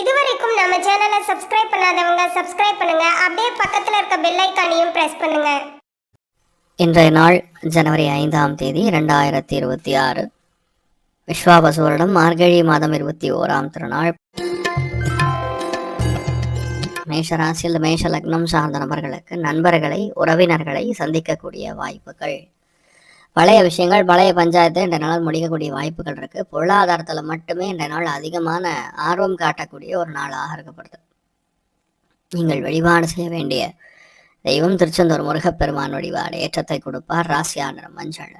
இதுவரைக்கும் நம்ம சேனலை சப்ஸ்கிரைப் பண்ணாதவங்க சப்ஸ்கிரைப் பண்ணுங்க. அப்படியே பக்கத்தில் இருக்க பெல் ஐக்கானையும் பிரஸ் பண்ணுங்க. இன்றைய நாள் ஜனவரி ஐந்தாம் தேதி ரெண்டாயிரத்தி இருபத்தி ஆறு. விஸ்வாபசு வருடம் மார்கழி மாதம் இருபத்தி ஓராம் திருநாள். மேஷ ராசியில் மேஷ லக்னம் சார்ந்த நபர்களுக்கு நண்பர்களை உறவினர்களை சந்திக்கக்கூடிய வாய்ப்புகள். பழைய விஷயங்கள் பழைய பஞ்சாயத்து இந்த நாள் முடிக்கக்கூடிய வாய்ப்புகள் இருக்கு. பொருளாதாரத்தில் மட்டுமே இந்த நாள் அதிகமான ஆர்வம் காட்டக்கூடிய ஒரு நாளாக இருக்கப்படுது. நீங்கள் வழிபாடு செய்ய வேண்டிய தெய்வம் திருச்செந்தூர் முருகப்பெருமான் வழிபாடு ஏற்றத்தை கொடுப்பார். ராசியான மஞ்சள்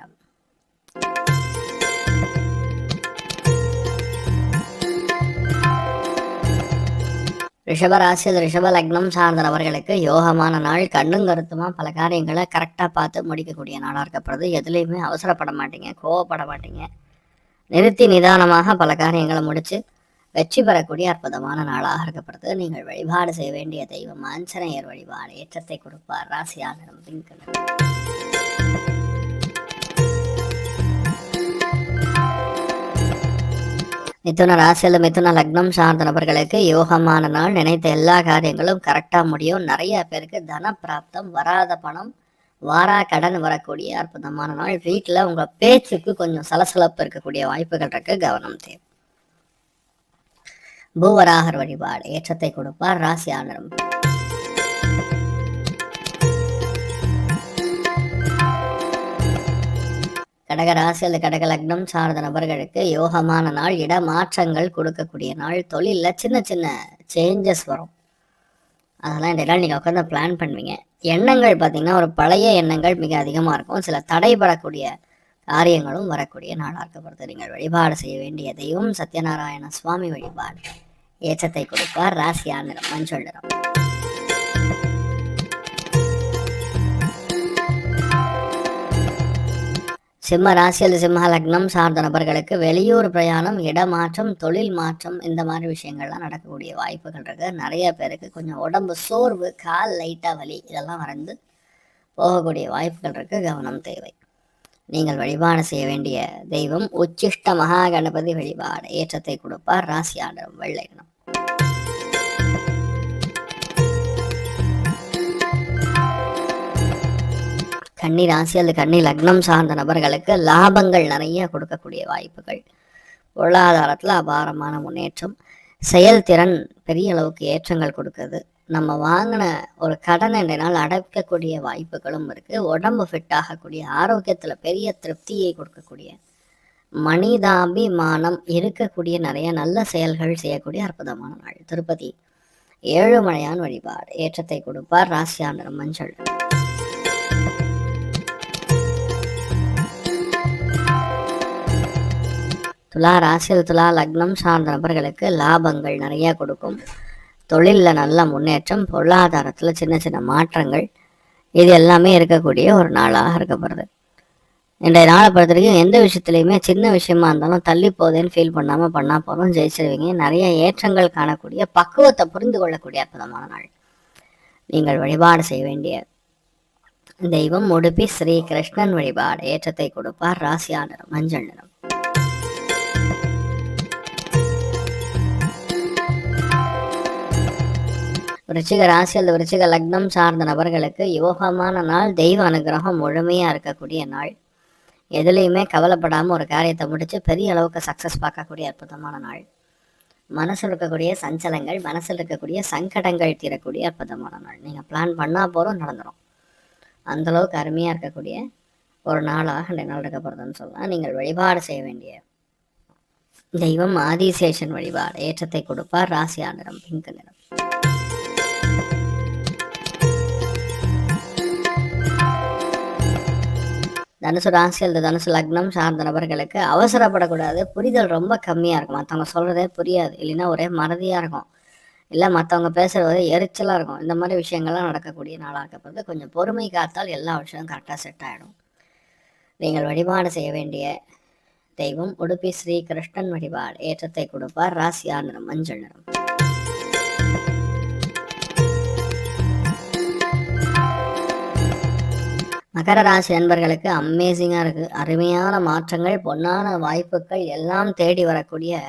ரிஷப ராசியில் ரிஷப லக்னம் சார்ந்த நபர்களுக்கு யோகமான நாள். கண்ணும் கருத்துமா பல காரியங்களை கரெக்டாக பார்த்து முடிக்கக்கூடிய நாளாக இருக்கப்படுது. எதுலேயுமே அவசரப்பட மாட்டீங்க கோவப்பட மாட்டீங்க. நிறுத்தி நிதானமாக பல காரியங்களை முடித்து வெற்றி பெறக்கூடிய அற்புதமான நாளாக இருக்கப்படுது. நீங்கள் வழிபாடு செய்ய வேண்டிய தெய்வம் ஆஞ்சநேயர் வழிபாடு ஏற்றத்தை கொடுப்பார். ராசியாளரும் பிங்க் மிதுன ராசியில் மிதுன லக்னம் சார்ந்த நபர்களுக்கு யோகமான நாள். நினைத்த எல்லா காரியங்களும் கரெக்டாக முடியும். நிறைய பேருக்கு தன பிராப்தம் வராத பணம் வாரா கடன் வரக்கூடிய அற்புதமான நாள். வீட்டில் உங்கள் பேச்சுக்கு கொஞ்சம் சலசலப்பு இருக்கக்கூடிய வாய்ப்புகள் இருக்கு. கவனம் தேவை. பூவராகர் வழிபாடு ஏற்றத்தை கொடுப்பார். ராசி ஆனரம் கடகராசி அல்லது கடக லக்னம் சார்ந்த நபர்களுக்கு யோகமான நாள் இட மாற்றங்கள் கொடுக்கக்கூடிய நாள் தொழிலில் சின்ன சின்ன சேஞ்சஸ் வரும். அதெல்லாம் இந்த நீங்கள் உட்காந்து பிளான் பண்ணுவீங்க. எண்ணங்கள் பார்த்தீங்கன்னா ஒரு பழைய எண்ணங்கள் மிக அதிகமாக இருக்கும். சில தடைபடக்கூடிய காரியங்களும் வரக்கூடிய நாளாக இருக்கப்படுது நீங்கள் வழிபாடு செய்ய வேண்டிய தெய்வம் சத்யநாராயண சுவாமி வழிபாடு. ஏற்றத்தை கொடுப்பார். ராசியான நிறம் மஞ்சள் நிறம். சிம்ம ராசியில் சிம்ம லக்னம் சார்ந்த நபர்களுக்கு வெளியூர் பிரயாணம் இடமாற்றம் தொழில் மாற்றம் இந்த மாதிரி விஷயங்கள்லாம் நடக்கக்கூடிய வாய்ப்புகள் இருக்கு. நிறைய பேருக்கு கொஞ்சம் உடம்பு சோர்வு கால் லைட்டாக வலி இதெல்லாம் வரைந்து போகக்கூடிய வாய்ப்புகள் இருக்கு. கவனம் தேவை. நீங்கள் வழிபாடு செய்ய வேண்டிய தெய்வம் உச்சிஷ்ட மகா கணபதி வழிபாடு ஏற்றத்தை கொடுப்பார். ராசியாளர் வெள்ளை நிறம் கன்னி ராசி அல்லது கன்னி லக்னம் சார்ந்த நபர்களுக்கு லாபங்கள் நிறைய கொடுக்கக்கூடிய வாய்ப்புகள். பொருளாதாரத்தில் அபாரமான முன்னேற்றம். செயல்திறன் பெரிய அளவுக்கு ஏற்றங்கள் கொடுக்குது. நம்ம வாங்கின ஒரு கடன் என்றனால் நாள் அடைக்கக்கூடிய வாய்ப்புகளும் இருக்குது உடம்பு ஃபிட் ஆகக்கூடிய ஆரோக்கியத்தில் பெரிய திருப்தியை கொடுக்கக்கூடிய மனிதாபிமானம் இருக்கக்கூடிய நிறைய நல்ல செயல்கள் செய்யக்கூடிய அற்புதமான நாள். திருப்பதி ஏழுமலையான் வழிபாடு. ஏற்றத்தை கொடுப்பார் ராசியாண்டர் மஞ்சள். துலா ராசியில் துலா லக்னம் சார்ந்த நபர்களுக்கு லாபங்கள் நிறைய கொடுக்கும். தொழிலில் நல்ல முன்னேற்றம் பொருளாதாரத்தில் சின்ன சின்ன மாற்றங்கள் இது எல்லாமே இருக்கக்கூடிய ஒரு நாளாக இருக்கப்படுது இன்றைய நாளை பொறுத்த வரைக்கும் எந்த விஷயத்துலையுமே சின்ன விஷயமா இருந்தாலும் தள்ளி போதேன்னு ஃபீல் பண்ணாமல் பண்ணால் போதும் ஜெயிச்சிருவீங்க. நிறைய ஏற்றங்கள் காணக்கூடிய பக்குவத்தை புரிந்து கொள்ளக்கூடிய அற்புதமான நாள். நீங்கள் வழிபாடு செய்ய வேண்டிய தெய்வம் உடுப்பி ஸ்ரீ கிருஷ்ணன் வழிபாடு ஏற்றத்தை கொடுப்பார் ராசியா நிறம் மஞ்சள் நிறம். விருச்சிக ராசி அல்லது விருச்சிக லக்னம் சார்ந்த நபர்களுக்கு யோகமான நாள் தெய்வ அனுகிரகம் முழுமையாக இருக்கக்கூடிய நாள். எதுலேயுமே கவலைப்படாமல் ஒரு காரியத்தை முடித்து பெரிய அளவுக்கு சக்ஸஸ் பார்க்கக்கூடிய அற்புதமான நாள். மனசில் இருக்கக்கூடிய சஞ்சலங்கள் மனசில் இருக்கக்கூடிய சங்கடங்கள் தீரக்கூடிய அற்புதமான நாள். நீங்கள் பிளான் பண்ணால் போகிறோம் நடந்துடும் அந்தளவுக்கு அருமையாக இருக்கக்கூடிய ஒரு நாளாக ரெண்டு நாள் இருக்க போகிறதுன்னு சொல்லலாம். நீங்கள் வழிபாடு செய்ய வேண்டிய தெய்வம் ஆதிசேஷன் வழிபாடு ஏற்றத்தை கொடுப்பார். ராசியா நிறம் பிங்க் நிறம். தனுசு ராசியில் தனுசு லக்னம் சார்ந்த நபர்களுக்கு அவசரப்படக்கூடாது. புரிதல் ரொம்ப கம்மியாக இருக்கும். மற்றவங்க சொல்கிறதே புரியாது. இல்லைன்னா ஒரே மறதியாக இருக்கும். இல்லை மற்றவங்க பேசுகிறது எரிச்சலாக இருக்கும். இந்த மாதிரி விஷயங்கள்லாம் நடக்கக்கூடிய நாளாக இருக்கப்படுது கொஞ்சம் பொறுமை காத்தால் எல்லா விஷயமும் கரெக்டாக செட் ஆகிடும் நீங்கள் வழிபாடு செய்ய வேண்டிய தெய்வம் உடுப்பி ஸ்ரீ கிருஷ்ணன் வழிபாடு. ஏற்றத்தை கொடுப்பார். ராசியா நிறம் மஞ்சள் நிறம். மகர ராசி நண்பர்களுக்கு அமேசிங்காக இருக்குது அருமையான மாற்றங்கள் பொன்னான வாய்ப்புகள் எல்லாம் தேடி வரக்கூடிய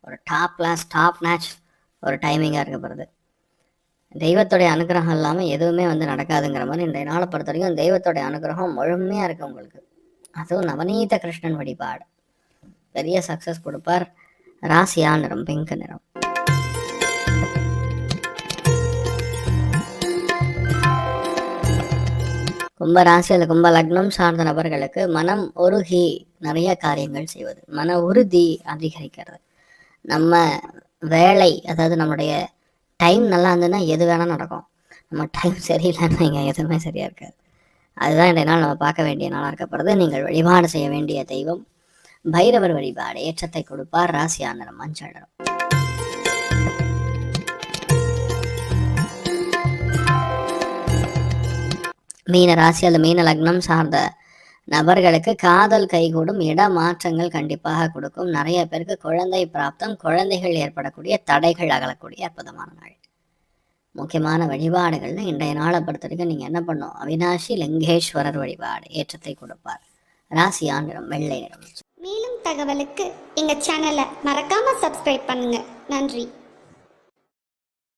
ஒரு டாப் கிளாஸ் டாப் மேட்ச் ஒரு டைமிங்காக இருக்க போகிறது தெய்வத்துடைய அனுகிரகம் இல்லாமல் எதுவுமே வந்து நடக்காதுங்கிற மாதிரி இன்றைய நாளை பொறுத்த வரைக்கும் தெய்வத்துடைய அனுகிரகம் முழுமையாக இருக்குது உங்களுக்கு. அதுவும் நவநீத கிருஷ்ணன் வழிபாடு. பெரிய சக்ஸஸ் கொடுப்பார். ராசியா நிறம் பிங்க் நிறம். கும்ப ராசி அல்லது கும்ப லக்னம் சார்ந்த நபர்களுக்கு மனம் உருகி நிறைய காரியங்கள் செய்வது. மன உறுதி அதிகரிக்கிறது. நம்ம வேலை அதாவது நம்முடைய டைம் நல்லா இருந்ததுன்னா எது வேணால் நடக்கும். நம்ம டைம் சரியில்லைன்னா இங்கே எதுவுமே சரியாக இருக்காது. அதுதான் இந்த நாள் நம்ம பார்க்க வேண்டிய நாளாக இருக்கப்படுறது நீங்கள் வழிபாடு செய்ய வேண்டிய தெய்வம் பைரவர் வழிபாடு ஏற்றத்தை கொடுப்பார் ராசியா நிறம். மஞ்சள் மீன ராசி அல்லது மீன லக்னம் சார்ந்த நபர்களுக்கு காதல் கைகூடும் இட மாற்றங்கள் கண்டிப்பாக கொடுக்கும். நிறைய பேருக்கு குழந்தை பிராப்தம் குழந்தைகள் ஏற்படக்கூடிய தடைகள் அகலக்கூடிய அற்புதமான நாள். முக்கியமான வழிபாடுகள்ல இன்றைய நாளை பொறுத்த வரைக்கும் நீங்கள் என்ன பண்ணும்? அவினாஷி லிங்கேஸ்வரர் வழிபாடு ஏற்றத்தை கொடுப்பார். ராசியா நிறம் வெள்ளை நிறம். மேலும் தகவலுக்கு எங்கள் சேனலை மறக்காமல் சப்ஸ்கிரைப் பண்ணுங்கள் நன்றி.